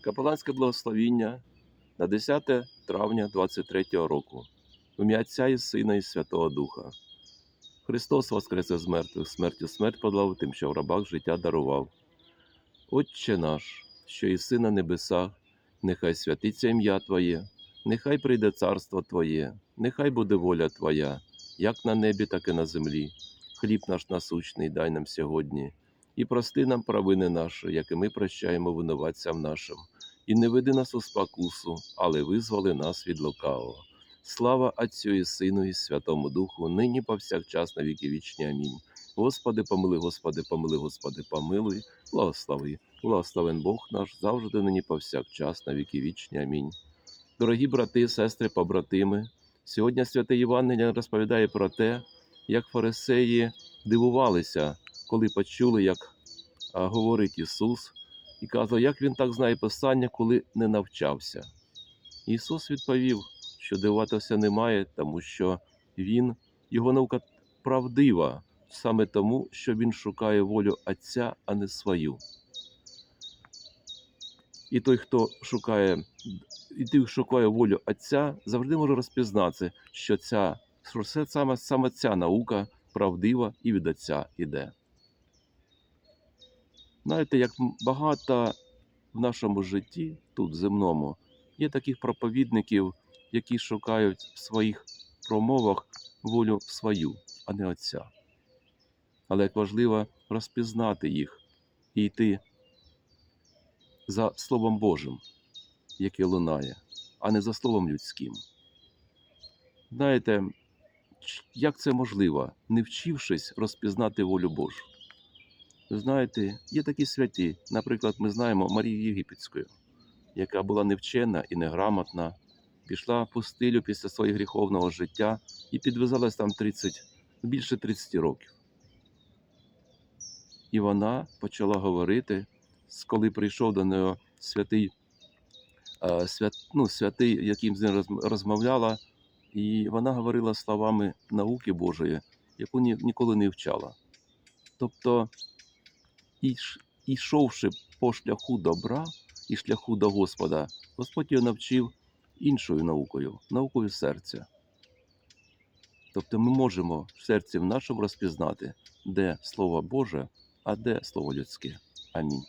Капеланське благословіння на 10 травня 23 року. Ім'я Отця і Сина і Святого Духа. Христос воскресе з мертвих, смертю смерть подолав, тим, що в рабах життя дарував. Отче наш, що єси на небесах, нехай святиться ім'я Твоє, нехай прийде царство Твоє, нехай буде воля Твоя, як на небі, так і на землі. Хліб наш насущний дай нам сьогодні, і прости нам провини наші, як і ми прощаємо винуватцям нашим. І не веди нас у спокусу, але визволи нас від лукавого. Слава Отцю і Сину, і Святому Духу, нині повсякчас на віки вічні. Амінь. Господи, помили, Господи, помили, Господи, помилуй, благослови. Благословен Бог наш завжди нині повсякчас на віки вічні. Амінь. Дорогі брати, сестри, побратими, сьогодні святе Євангеліє розповідає про те, як фарисеї дивувалися, коли почули, як говорить Ісус, і казав, як він так знає Писання, коли не навчався. Ісус відповів, що дивуватися немає, тому що Він, його наука правдива, саме тому, що Він шукає волю Отця, а не свою. І той, хто шукає, і той, хто шукає волю Отця, завжди може розпізнати, що ця що саме, саме ця наука правдива і від Отця іде. Знаєте, як багато в нашому житті, тут земному, є таких проповідників, які шукають в своїх промовах волю свою, а не Отця. Але як важливо розпізнати їх і йти за Словом Божим, яке лунає, а не за Словом людським. Знаєте, як це можливо, не вчившись розпізнати волю Божу? Знаєте, є такі святі, наприклад, ми знаємо Марію Єгипетську, яка була невчена і неграмотна, пішла в пустилю після свого гріховного життя і підв'язалась там 30, більше 30 років. І вона почала говорити, коли прийшов до неї святий, свят, ну, святий, яким з ним розмовляла, і вона говорила словами науки Божої, яку ні, ніколи не вчала. Тобто, ішовши по шляху добра і шляху до Господа, Господь його навчив іншою наукою, наукою серця. Тобто ми можемо в серці в нашому розпізнати, де Слово Боже, а де Слово людське. Амінь.